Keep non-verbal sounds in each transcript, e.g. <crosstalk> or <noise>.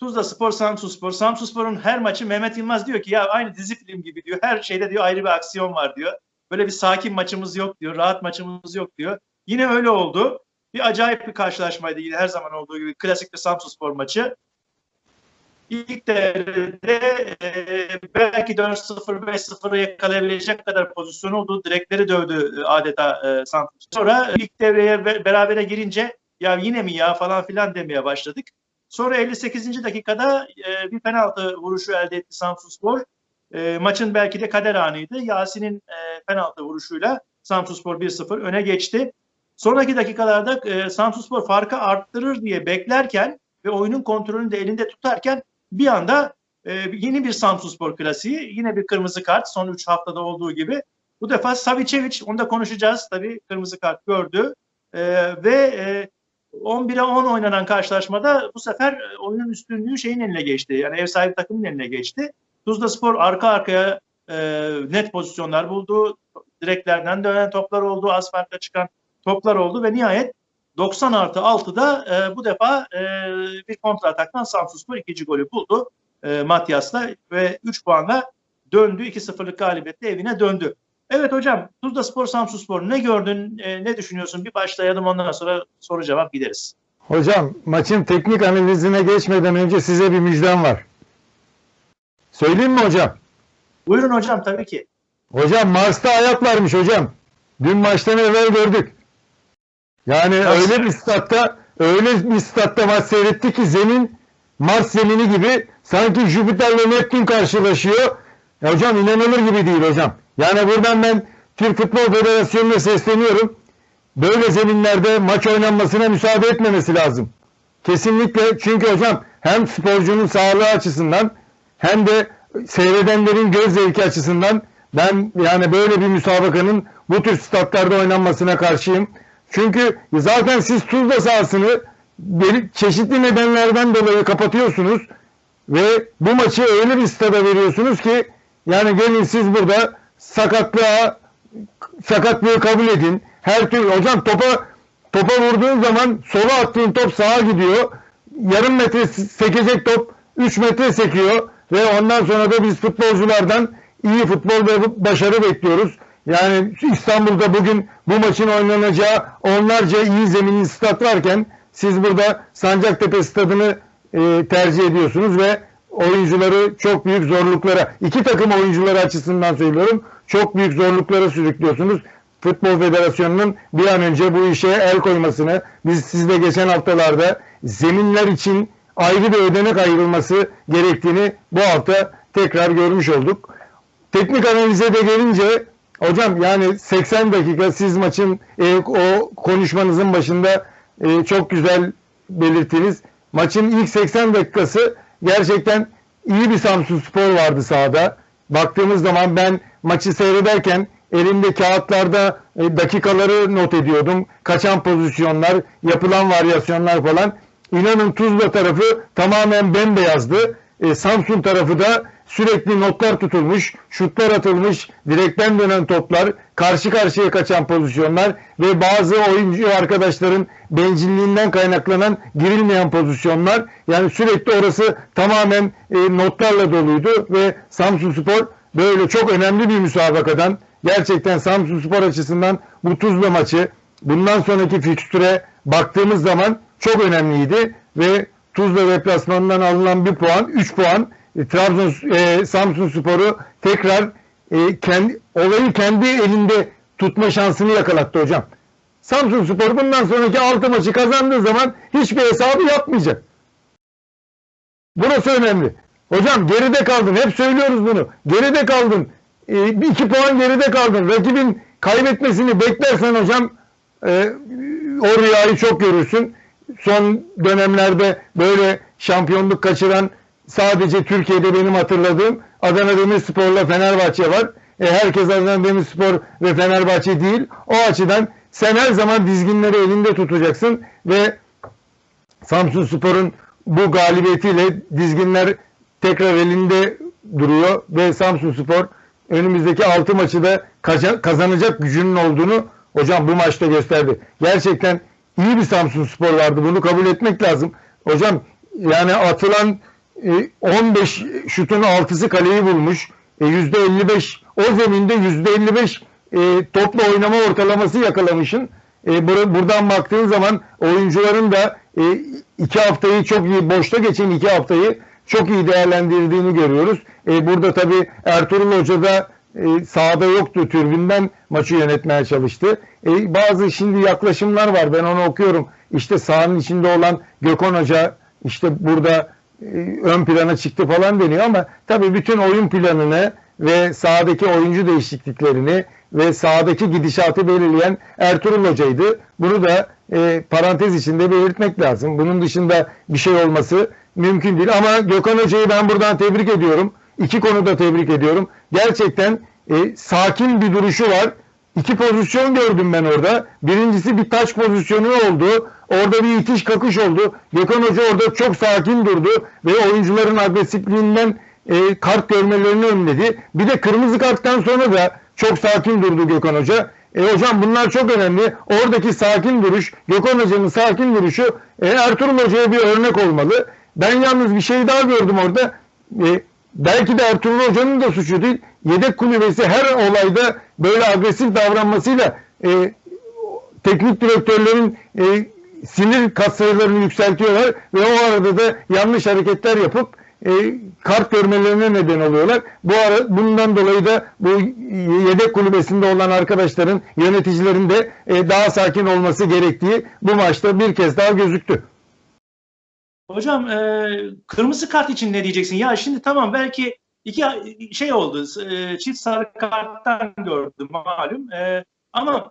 Tuzla Spor, Samsun Spor. Samsun Spor'un her maçı Mehmet Yılmaz diyor ki ya aynı dizi film gibi diyor. Her şeyde diyor ayrı bir aksiyon var diyor. Böyle bir sakin maçımız yok diyor. Rahat maçımız yok diyor. Yine öyle oldu. Bir acayip bir karşılaşmaydı yine her zaman olduğu gibi. Klasik bir Samsun Spor maçı. İlk devrede belki 4-0, 5-0'ı yakalayabilecek kadar pozisyon oldu. Direkleri dövdü adeta e, Samsun. Sonra ilk devreye be- berabere girince ya yine mi ya falan filan demeye başladık. Sonra 58. dakikada e, bir penaltı vuruşu elde etti Samsunspor. E, maçın belki de kader anıydı. Yasin'in e, penaltı vuruşuyla Samsunspor 1-0 öne geçti. Sonraki dakikalarda e, Samsunspor farkı arttırır diye beklerken ve oyunun kontrolünü de elinde tutarken bir anda e, yeni bir Samsunspor klasiği, yine bir kırmızı kart son 3 haftada olduğu gibi. Bu defa Savicevic, onu da konuşacağız tabii kırmızı kart gördü. E, ve e, 11'e 10 oynanan karşılaşmada bu sefer e, oyunun üstünlüğü şeyin eline geçti. Yani ev sahibi takımın eline geçti. Tuzla Spor arka arkaya e, net pozisyonlar buldu. Direklerden dönen toplar oldu. Az farkla çıkan toplar oldu ve nihayet 90 artı 6'da e, bu defa e, bir kontra ataktan Samsunspor ikinci golü buldu e, Matias'la ve 3 puanla döndü. 2-0'lık galibiyetle evine döndü. Evet hocam Tuzla Spor Samsunspor ne gördün e, ne düşünüyorsun bir başlayalım ondan sonra soru cevap gideriz. Hocam maçın teknik analizine geçmeden önce size bir müjdem var. Söyleyeyim mi hocam? Buyurun hocam tabii ki. Hocam Mars'ta hayat varmış hocam. Dün maçtan evvel gördük. Yani Nasıl? öyle bir statta öyle bir statta maç seyrettik ki zemin Mars zemini gibi sanki Jüpiter'le Neptün karşılaşıyor. Ya hocam inanılır gibi değil hocam. Yani buradan ben Türk Futbol Federasyonu'na sesleniyorum. Böyle zeminlerde maç oynanmasına müsaade etmemesi lazım. Kesinlikle çünkü hocam hem sporcunun sağlığı açısından hem de seyredenlerin göz zevki açısından ben yani böyle bir müsabakanın bu tür statlarda oynanmasına karşıyım. Çünkü zaten siz Tuzla sahasını çeşitli nedenlerden dolayı kapatıyorsunuz ve bu maçı öyle bir stada veriyorsunuz ki yani gelin siz burada sakatlığa sakatlığı kabul edin. Her türlü hocam topa topa vurduğun zaman sola attığın top sağa gidiyor. Yarım metre sekecek top 3 metre sekiyor ve ondan sonra da biz futbolculardan iyi futbol ve başarı bekliyoruz. Yani İstanbul'da bugün bu maçın oynanacağı onlarca iyi zeminli stat varken siz burada Sancaktepe stadını e, tercih ediyorsunuz ve oyuncuları çok büyük zorluklara, iki takım oyuncuları açısından söylüyorum, çok büyük zorluklara sürüklüyorsunuz. Futbol Federasyonu'nun bir an önce bu işe el koymasını, biz sizle geçen haftalarda zeminler için ayrı bir ödenek ayrılması gerektiğini bu hafta tekrar görmüş olduk. Teknik analize de gelince hocam yani 80 dakika siz maçın e, o konuşmanızın başında e, çok güzel belirttiniz. Maçın ilk 80 dakikası gerçekten iyi bir Samsun Spor vardı sahada. Baktığımız zaman ben maçı seyrederken elimde kağıtlarda e, dakikaları not ediyordum. Kaçan pozisyonlar, yapılan varyasyonlar falan. İnanın Tuzla tarafı tamamen bembeyazdı. E, Samsun tarafı da sürekli notlar tutulmuş, şutlar atılmış, direkten dönen toplar, karşı karşıya kaçan pozisyonlar ve bazı oyuncu arkadaşların bencilliğinden kaynaklanan girilmeyen pozisyonlar. Yani sürekli orası tamamen e, notlarla doluydu ve Samsun Spor böyle çok önemli bir müsabakadan gerçekten Samsun Spor açısından bu Tuzla maçı bundan sonraki fikstüre baktığımız zaman çok önemliydi ve Tuzla deplasmanından alınan bir puan, 3 puan e, Trabzon e, Samsun Spor'u tekrar e, kendi olayı kendi elinde tutma şansını yakalattı hocam. Samsun Spor bundan sonraki 6 maçı kazandığı zaman hiçbir hesabı yapmayacak. Burası önemli. Hocam geride kaldın. Hep söylüyoruz bunu. Geride kaldın. E, iki puan geride kaldın. Rakibin kaybetmesini beklersen hocam e, o rüyayı çok görürsün. Son dönemlerde böyle şampiyonluk kaçıran sadece Türkiye'de benim hatırladığım Adana Demirspor'la Fenerbahçe var. E, herkes Adana Demirspor ve Fenerbahçe değil. O açıdan sen her zaman dizginleri elinde tutacaksın ve Samsun Spor'un bu galibiyetiyle dizginler tekrar elinde duruyor ve Samsun Spor önümüzdeki 6 maçı da kaza- kazanacak gücünün olduğunu hocam bu maçta gösterdi. Gerçekten iyi bir Samsun Spor vardı. Bunu kabul etmek lazım. Hocam yani atılan 15 şutun 6'sı kaleyi bulmuş. E, %55 o zeminde %55 e, topla oynama ortalaması yakalamışın. E, bur- buradan baktığın zaman oyuncuların da e, iki haftayı çok iyi boşta geçen iki haftayı çok iyi değerlendirdiğini görüyoruz. E, burada tabii Ertuğrul Hoca da e, sahada yoktu. Türbünden maçı yönetmeye çalıştı. E, bazı şimdi yaklaşımlar var. Ben onu okuyorum. İşte sahanın içinde olan Gökhan Hoca işte burada e, ön plana çıktı falan deniyor ama tabii bütün oyun planını ve sahadaki oyuncu değişikliklerini ve sahadaki gidişatı belirleyen Ertuğrul Hoca'ydı. Bunu da e, parantez içinde belirtmek lazım. Bunun dışında bir şey olması mümkün değil. Ama Gökhan Hoca'yı ben buradan tebrik ediyorum. İki konuda tebrik ediyorum. Gerçekten e, sakin bir duruşu var. İki pozisyon gördüm ben orada. Birincisi bir taç pozisyonu oldu. Orada bir itiş kakış oldu. Gökhan Hoca orada çok sakin durdu ve oyuncuların agresifliğinden e, kart görmelerini önledi. Bir de kırmızı karttan sonra da çok sakin durdu Gökhan Hoca. E hocam bunlar çok önemli. Oradaki sakin duruş, Gökhan Hoca'nın sakin duruşu e, Ertuğrul Hoca'ya bir örnek olmalı. Ben yalnız bir şey daha gördüm orada. E, belki de Ertuğrul Hoca'nın da suçu değil. Yedek kulübesi her olayda böyle agresif davranmasıyla e, teknik direktörlerin e, sinir katsayılarını yükseltiyorlar ve o arada da yanlış hareketler yapıp e, kart görmelerine neden oluyorlar. Bu ara bundan dolayı da bu yedek kulübesinde olan arkadaşların, yöneticilerin de e, daha sakin olması gerektiği bu maçta bir kez daha gözüktü. Hocam e, kırmızı kart için ne diyeceksin? Ya şimdi tamam belki iki şey oldu. e, çift sarı karttan gördüm malum. E, ama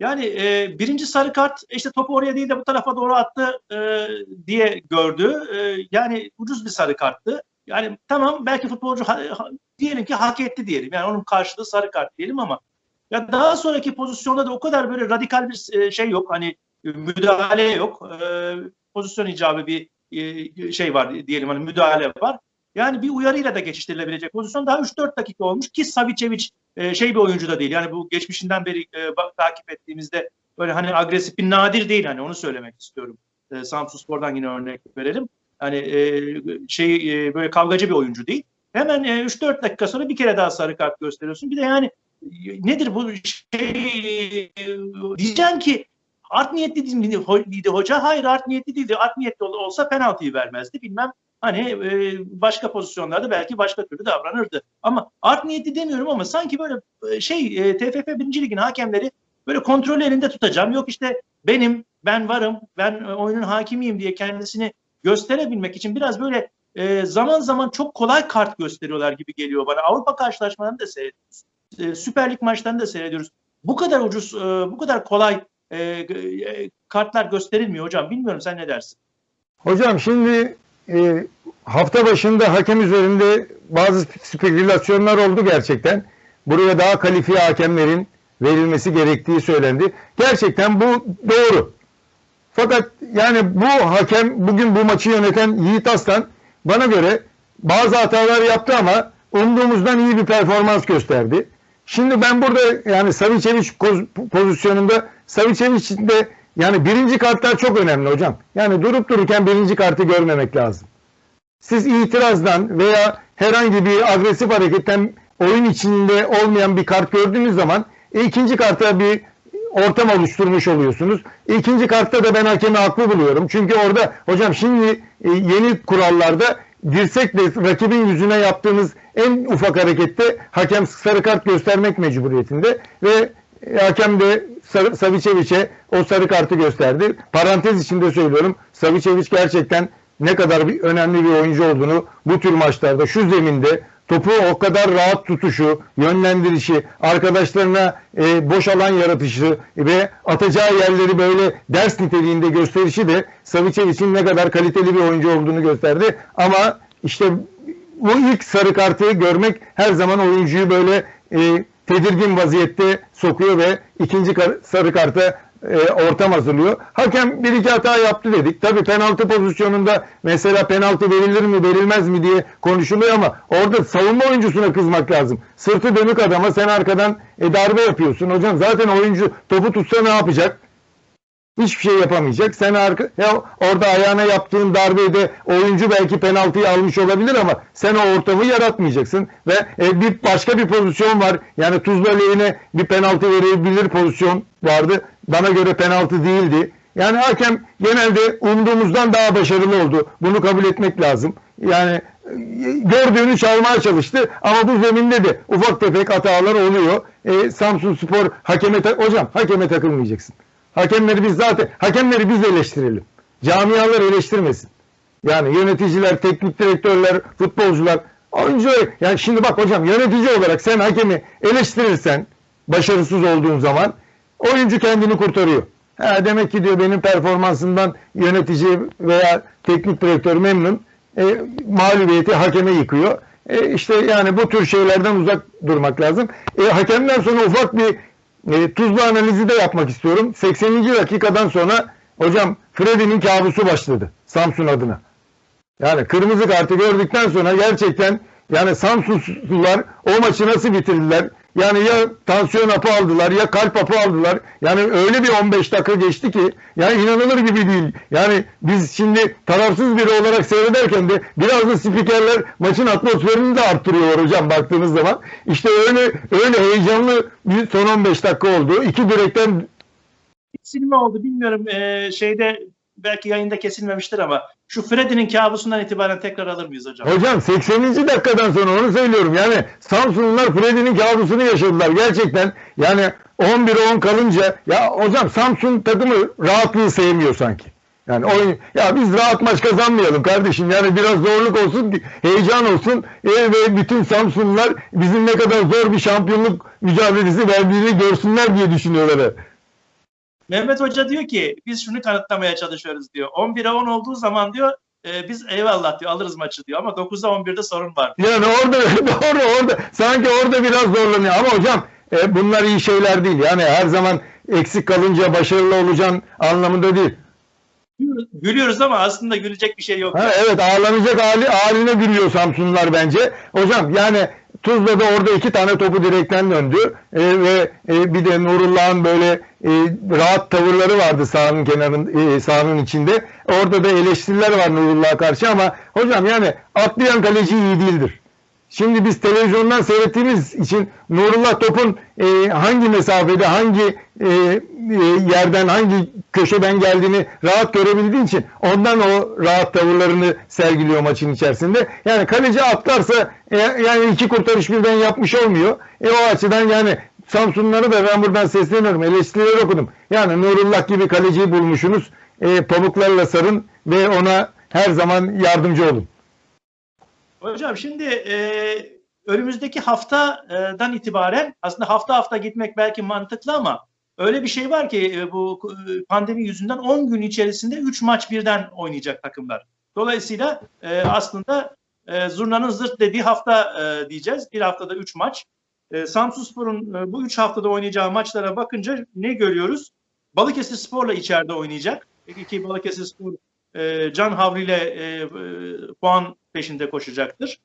yani e, birinci sarı kart işte topu oraya değil de bu tarafa doğru attı e, diye gördü. E, yani ucuz bir sarı karttı. Yani tamam belki futbolcu ha- ha- diyelim ki hak etti diyelim. Yani onun karşılığı sarı kart diyelim ama ya daha sonraki pozisyonda da o kadar böyle radikal bir e, şey yok. Hani müdahale yok. E, pozisyon icabı bir e, şey var diyelim hani müdahale var. Yani bir uyarıyla da geçiştirilebilecek pozisyon daha 3-4 dakika olmuş ki Savicevic e, şey bir oyuncu da değil. Yani bu geçmişinden beri e, bak, takip ettiğimizde böyle hani agresif bir nadir değil hani onu söylemek istiyorum. E, Samsun Spor'dan yine örnek verelim. Hani e, şey e, böyle kavgacı bir oyuncu değil. Hemen e, 3-4 dakika sonra bir kere daha sarı kart gösteriyorsun. Bir de yani e, nedir bu şey e, diyeceğim ki art niyetli değildi hoca. Hayır art niyetli değildi. Art niyetli ol- olsa penaltıyı vermezdi. Bilmem hani e, başka pozisyonlarda belki başka türlü davranırdı. Ama art niyetli demiyorum ama sanki böyle e, şey e, TFF 1. Lig'in hakemleri böyle kontrolü elinde tutacağım. Yok işte benim, ben varım, ben e, oyunun hakimiyim diye kendisini gösterebilmek için biraz böyle e, zaman zaman çok kolay kart gösteriyorlar gibi geliyor bana. Avrupa karşılaşmalarını da seyrediyoruz. E, Süper Lig maçlarını da seyrediyoruz. Bu kadar ucuz, e, bu kadar kolay e, e, kartlar gösterilmiyor hocam. Bilmiyorum sen ne dersin? Hocam şimdi e, hafta başında hakem üzerinde bazı spekülasyonlar oldu gerçekten. Buraya daha kalifiye hakemlerin verilmesi gerektiği söylendi. Gerçekten bu doğru. Fakat yani bu hakem bugün bu maçı yöneten Yiğit Aslan bana göre bazı hatalar yaptı ama umduğumuzdan iyi bir performans gösterdi. Şimdi ben burada yani Savicevic pozisyonunda Savicevic'in de yani birinci kartlar çok önemli hocam. Yani durup dururken birinci kartı görmemek lazım. Siz itirazdan veya herhangi bir agresif hareketten oyun içinde olmayan bir kart gördüğünüz zaman ikinci karta bir ortam oluşturmuş oluyorsunuz. İkinci kartta da ben hakemi haklı buluyorum. Çünkü orada hocam şimdi e, yeni kurallarda dirsekle rakibin yüzüne yaptığınız en ufak harekette hakem sarı kart göstermek mecburiyetinde ve e, hakem de Savicevic'e o sarı kartı gösterdi. Parantez içinde söylüyorum. Savicevic gerçekten ne kadar bir önemli bir oyuncu olduğunu bu tür maçlarda şu zeminde topu o kadar rahat tutuşu, yönlendirişi, arkadaşlarına e, boş alan yaratışı ve atacağı yerleri böyle ders niteliğinde gösterişi de Savicevic'in ne kadar kaliteli bir oyuncu olduğunu gösterdi. Ama işte bu ilk sarı kartı görmek her zaman oyuncuyu böyle e, tedirgin vaziyette sokuyor ve ikinci kar- sarı karta e, ortam hazırlıyor. Hakem bir iki hata yaptı dedik. Tabii penaltı pozisyonunda mesela penaltı verilir mi verilmez mi diye konuşuluyor ama orada savunma oyuncusuna kızmak lazım. Sırtı dönük adama sen arkadan e, darbe yapıyorsun. Hocam zaten oyuncu topu tutsa ne yapacak? Hiçbir şey yapamayacak. Sen arka, ya orada ayağına yaptığın darbede oyuncu belki penaltıyı almış olabilir ama sen o ortamı yaratmayacaksın. Ve e, bir başka bir pozisyon var. Yani Tuzla lehine bir penaltı verebilir pozisyon vardı. Bana göre penaltı değildi. Yani hakem genelde umduğumuzdan daha başarılı oldu. Bunu kabul etmek lazım. Yani e, gördüğünü çalmaya çalıştı ama bu zeminde de ufak tefek hatalar oluyor. E, Samsun Spor hakeme hocam hakeme takılmayacaksın. Hakemleri biz zaten hakemleri biz eleştirelim. Camialar eleştirmesin. Yani yöneticiler, teknik direktörler, futbolcular, oyuncular. Yani şimdi bak hocam yönetici olarak sen hakemi eleştirirsen başarısız olduğun zaman oyuncu kendini kurtarıyor. Ha, demek ki diyor benim performansımdan yönetici veya teknik direktör memnun. E, mağlubiyeti hakeme yıkıyor. E, işte yani bu tür şeylerden uzak durmak lazım. E, hakemden sonra ufak bir e, tuzlu analizi de yapmak istiyorum. 80. dakikadan sonra hocam Freddy'nin kabusu başladı Samsun adına. Yani kırmızı kartı gördükten sonra gerçekten yani Samsunlular o maçı nasıl bitirdiler? Yani ya tansiyon hapı aldılar ya kalp hapı aldılar. Yani öyle bir 15 dakika geçti ki yani inanılır gibi değil. Yani biz şimdi tarafsız biri olarak seyrederken de biraz da spikerler maçın atmosferini de arttırıyor hocam baktığınız zaman. İşte öyle öyle heyecanlı bir son 15 dakika oldu. İki direkten kesilme oldu bilmiyorum Ee, şeyde belki yayında kesilmemiştir ama şu Freddy'nin kabusundan itibaren tekrar alır mıyız hocam? Hocam 80. dakikadan sonra onu söylüyorum. Yani Samsunlular Freddy'nin kabusunu yaşadılar gerçekten. Yani 11-10 kalınca ya hocam Samsun takımı rahatlığı sevmiyor sanki. Yani oyun ya biz rahat maç kazanmayalım kardeşim. Yani biraz zorluk olsun, heyecan olsun e, ve bütün Samsunlular bizim ne kadar zor bir şampiyonluk mücadelesi verdiğini görsünler diye düşünüyorlar. Mehmet Hoca diyor ki biz şunu kanıtlamaya çalışıyoruz diyor. 11'e 10 olduğu zaman diyor e, biz eyvallah diyor alırız maçı diyor ama 9'a 11'de sorun var. Yani orada <laughs> doğru orada sanki orada biraz zorlanıyor ama hocam e, bunlar iyi şeyler değil. Yani her zaman eksik kalınca başarılı olacaksın anlamında değil. Gülüyoruz ama aslında gülecek bir şey yok. Ha, evet ağlanacak hali, haline gülüyor Samsunlular bence. Hocam yani Tuzla'da orada iki tane topu direkten döndü E, ve e, bir de Nurullah'ın böyle e, rahat tavırları vardı sahanın kenarın e, sahanın içinde. Orada da eleştiriler var Nurullah'a karşı ama hocam yani atlayan kaleci iyi değildir. Şimdi biz televizyondan seyrettiğimiz için Nurullah topun e, hangi mesafede, hangi e, e, yerden, hangi köşeden geldiğini rahat görebildiği için ondan o rahat tavırlarını sergiliyor maçın içerisinde. Yani kaleci atlarsa e, yani iki kurtarış birden yapmış olmuyor. E, o açıdan yani Samsunları da ben buradan sesleniyorum. Eleştirileri okudum. Yani Nurullah gibi kaleciyi bulmuşsunuz. E, pamuklarla sarın ve ona her zaman yardımcı olun. Hocam şimdi e, önümüzdeki haftadan itibaren aslında hafta hafta gitmek belki mantıklı ama öyle bir şey var ki e, bu e, pandemi yüzünden 10 gün içerisinde 3 maç birden oynayacak takımlar. Dolayısıyla e, aslında e, zurnanın zırt dediği hafta e, diyeceğiz. Bir haftada 3 maç. E, Samsunspor'un e, bu 3 haftada oynayacağı maçlara bakınca ne görüyoruz? Balıkesir Spor'la içeride oynayacak. Ki Balıkesir Spor e, Can Havli ile e, e, puan peşinde koşacaktır.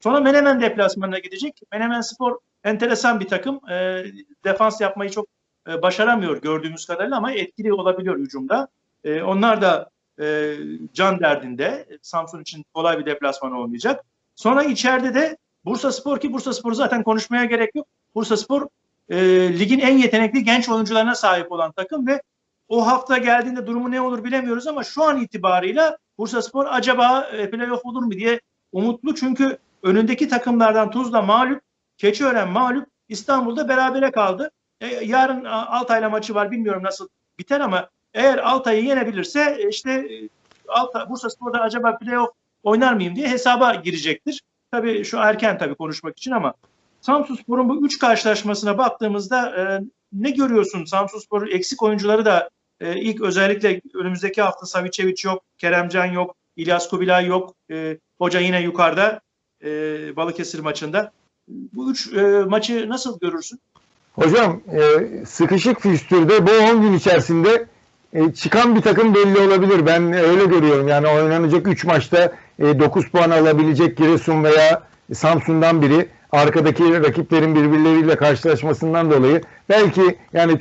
Sonra Menemen deplasmanına gidecek. Menemen Spor enteresan bir takım. E, defans yapmayı çok e, başaramıyor gördüğümüz kadarıyla ama etkili olabiliyor hücumda. E, onlar da e, can derdinde. Samsun için kolay bir deplasman olmayacak. Sonra içeride de Bursa Spor ki Bursa Spor zaten konuşmaya gerek yok. Bursa Spor e, ligin en yetenekli genç oyuncularına sahip olan takım ve o hafta geldiğinde durumu ne olur bilemiyoruz ama şu an itibarıyla Bursaspor acaba e, playoff olur mu diye umutlu. Çünkü önündeki takımlardan Tuzla mağlup, Keçiören mağlup, İstanbul'da berabere kaldı. E, yarın Altay'la maçı var bilmiyorum nasıl biter ama eğer Altay'ı yenebilirse e, işte e, Altay, Bursaspor'da acaba playoff oynar mıyım diye hesaba girecektir. Tabii şu erken tabii konuşmak için ama Samsunspor'un bu üç karşılaşmasına baktığımızda e, ne görüyorsun? Samsunspor eksik oyuncuları da e, ilk özellikle önümüzdeki hafta Savicevic yok, Keremcan yok, İlyas Kubilay yok. E, hoca yine yukarıda e, Balıkesir maçında. Bu üç e, maçı nasıl görürsün? Hocam e, sıkışık fikstürde bu 10 gün içerisinde e, çıkan bir takım belli olabilir. Ben öyle görüyorum. Yani oynanacak 3 maçta e, 9 puan alabilecek Giresun veya Samsun'dan biri arkadaki rakiplerin birbirleriyle karşılaşmasından dolayı belki yani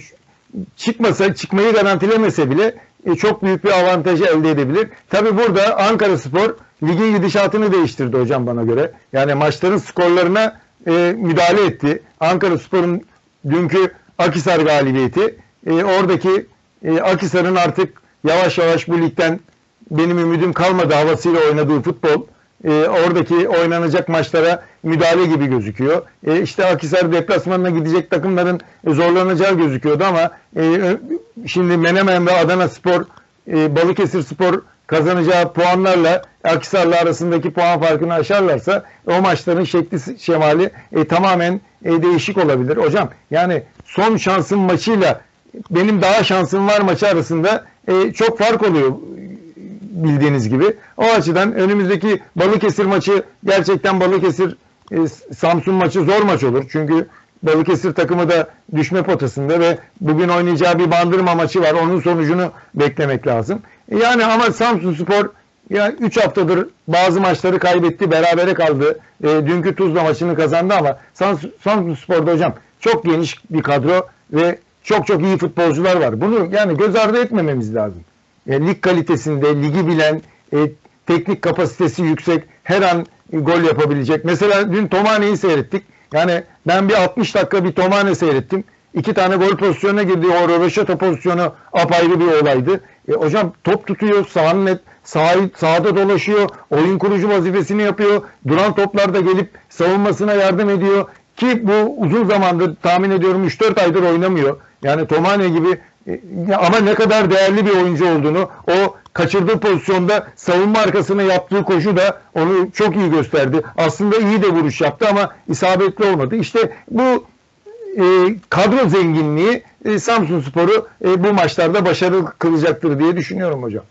çıkmasa çıkmayı garantilemese bile e, çok büyük bir avantajı elde edebilir. Tabi burada Ankara Spor ligin gidişatını değiştirdi hocam bana göre. Yani maçların skorlarına e, müdahale etti. Ankara Spor'un dünkü Akisar galibiyeti e, oradaki e, Akisar'ın artık yavaş yavaş bu ligden benim ümidim kalmadı havasıyla oynadığı futbol e, oradaki oynanacak maçlara müdahale gibi gözüküyor. E, işte Akisar deplasmanına gidecek takımların zorlanacağı gözüküyordu ama e, şimdi Menemen ve Adana Spor, e, Balıkesir Spor kazanacağı puanlarla Akisar'la arasındaki puan farkını aşarlarsa o maçların şekli şemali e, tamamen e, değişik olabilir. Hocam yani son şansın maçıyla benim daha şansım var maçı arasında e, çok fark oluyor bildiğiniz gibi. O açıdan önümüzdeki Balıkesir maçı gerçekten Balıkesir e, Samsun maçı zor maç olur. Çünkü Balıkesir takımı da düşme potasında ve bugün oynayacağı bir bandırma maçı var. Onun sonucunu beklemek lazım. E, Yani ama Samsun Spor ya 3 haftadır bazı maçları kaybetti, berabere kaldı. E, dünkü Tuzla maçını kazandı ama Samsun, Spor'da hocam çok geniş bir kadro ve çok çok iyi futbolcular var. Bunu yani göz ardı etmememiz lazım. E, lig kalitesinde, ligi bilen, e, teknik kapasitesi yüksek, her an gol yapabilecek. Mesela dün Tomane'yi seyrettik. Yani ben bir 60 dakika bir Tomane seyrettim. İki tane gol pozisyonuna girdi. O röveşata pozisyonu apayrı bir olaydı. E, hocam top tutuyor, sahanın et, sahayı, sahada dolaşıyor, oyun kurucu vazifesini yapıyor. Duran toplarda gelip savunmasına yardım ediyor. Ki bu uzun zamandır tahmin ediyorum 3-4 aydır oynamıyor. Yani Tomane gibi ama ne kadar değerli bir oyuncu olduğunu o kaçırdığı pozisyonda savunma arkasına yaptığı koşu da onu çok iyi gösterdi. Aslında iyi de vuruş yaptı ama isabetli olmadı. İşte bu e, kadro zenginliği e, Samsun Spor'u e, bu maçlarda başarılı kılacaktır diye düşünüyorum hocam.